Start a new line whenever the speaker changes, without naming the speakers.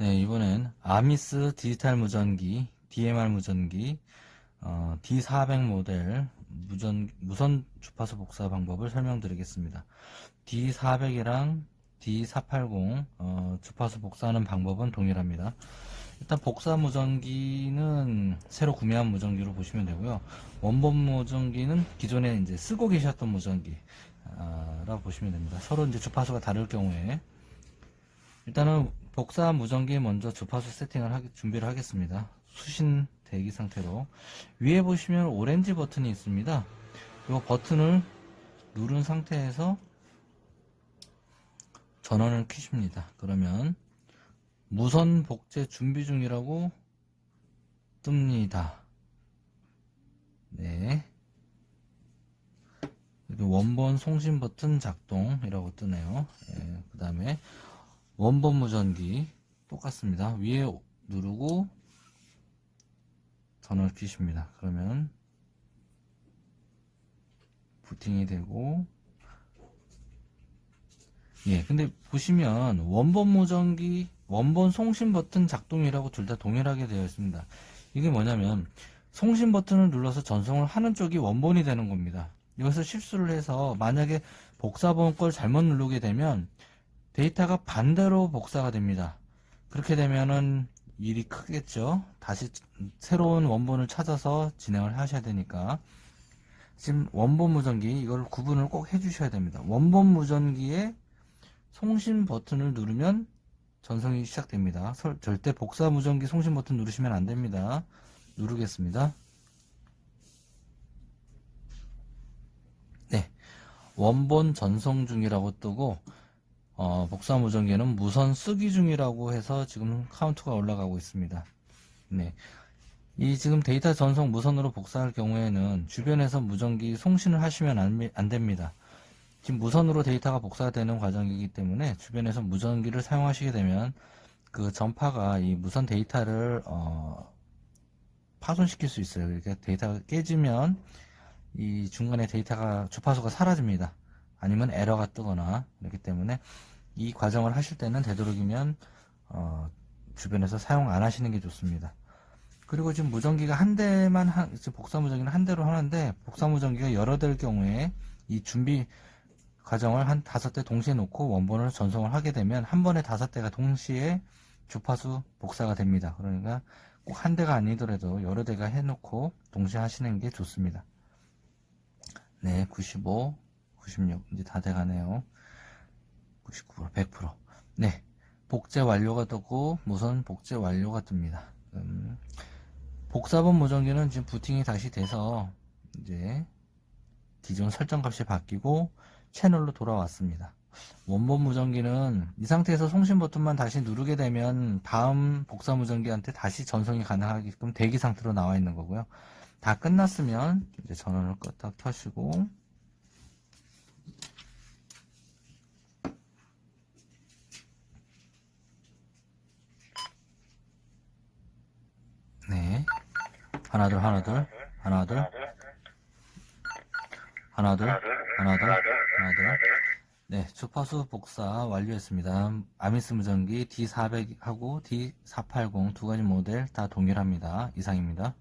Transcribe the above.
네, 이번엔 아미스 디지털 무전기, DMR 무전기, 어, D400 모델 무전, 무선 주파수 복사 방법을 설명드리겠습니다. D400이랑 D480 어, 주파수 복사하는 방법은 동일합니다. 일단 복사 무전기는 새로 구매한 무전기로 보시면 되고요. 원본 무전기는 기존에 이제 쓰고 계셨던 무전기라고 보시면 됩니다. 서로 이제 주파수가 다를 경우에 일단은 복사 무전기 먼저 주파수 세팅을 하기, 준비를 하겠습니다. 수신 대기 상태로 위에 보시면 오렌지 버튼이 있습니다. 이 버튼을 누른 상태에서 전원을 켜십니다. 그러면 무선 복제 준비 중이라고 뜹니다. 네. 원본 송신 버튼 작동이라고 뜨네요. 그 다음에 원본 무전기 똑같습니다. 위에 누르고 전원을 켜십니다. 그러면 부팅이 되고 예, 근데 보시면 원본 무전기 원본 송신 버튼 작동이라고 둘 다 동일하게 되어 있습니다. 이게 뭐냐면 송신 버튼을 눌러서 전송을 하는 쪽이 원본이 되는 겁니다. 여기서 실수를 해서 만약에 복사본 걸 잘못 누르게 되면 데이터가 반대로 복사가 됩니다. 그렇게 되면은 일이 크겠죠. 다시 새로운 원본을 찾아서 진행을 하셔야 되니까 지금 원본 무전기 이걸 구분을 꼭 해주셔야 됩니다. 원본 무전기에 송신 버튼을 누르면 전송이 시작됩니다. 설- 절대 복사 무전기 송신 버튼 누르시면 안 됩니다. 누르겠습니다. 네. 원본 전송 중이라고 뜨고 어, 복사 무전기는 무선 쓰기 중이라고 해서 지금 카운트가 올라가고 있습니다. 네. 이 지금 데이터 전송 무선으로 복사할 경우에는 주변에서 무전기 송신을 하시면 안, 안 됩니다. 지금 무선으로 데이터가 복사되는 과정이기 때문에 주변에서 무전기를 사용하시게 되면 그 전파가 이 무선 데이터를 어, 파손시킬 수 있어요. 그러니까 데이터가 깨지면 이 중간에 데이터가 주파수가 사라집니다. 아니면 에러가 뜨거나 그렇기 때문에 이 과정을 하실 때는 되도록이면 어, 주변에서 사용 안 하시는 게 좋습니다. 그리고 지금 무전기가 한 대만 한, 지금 복사 무전기는 한 대로 하는데 복사 무전기가 여러 대일 경우에 이 준비 과정을 한 다섯 대 동시에 놓고 원본을 전송을 하게 되면 한 번에 다섯 대가 동시에 주파수 복사가 됩니다. 그러니까 꼭 한 대가 아니더라도 여러 대가 해놓고 동시에 하시는 게 좋습니다. 네, 95, 96 이제 다 돼가네요. 99%, 100%. 네, 복제 완료가 뜨고 무선 복제 완료가 뜹니다. 음, 복사본 무전기는 지금 부팅이 다시 돼서 이제 기존 설정 값이 바뀌고 채널로 돌아왔습니다. 원본 무전기는 이 상태에서 송신 버튼만 다시 누르게 되면 다음 복사 무전기한테 다시 전송이 가능하게끔 대기 상태로 나와 있는 거고요. 다 끝났으면 이제 전원을 껐다 켜시고 네 하나 둘 하나 둘 하나 둘 하나 둘 하나 둘 하나 둘 네, 주파수 복사 완료했습니다. 아미스 무전기 D400하고 D480 두 가지 모델 다 동일합니다. 이상입니다.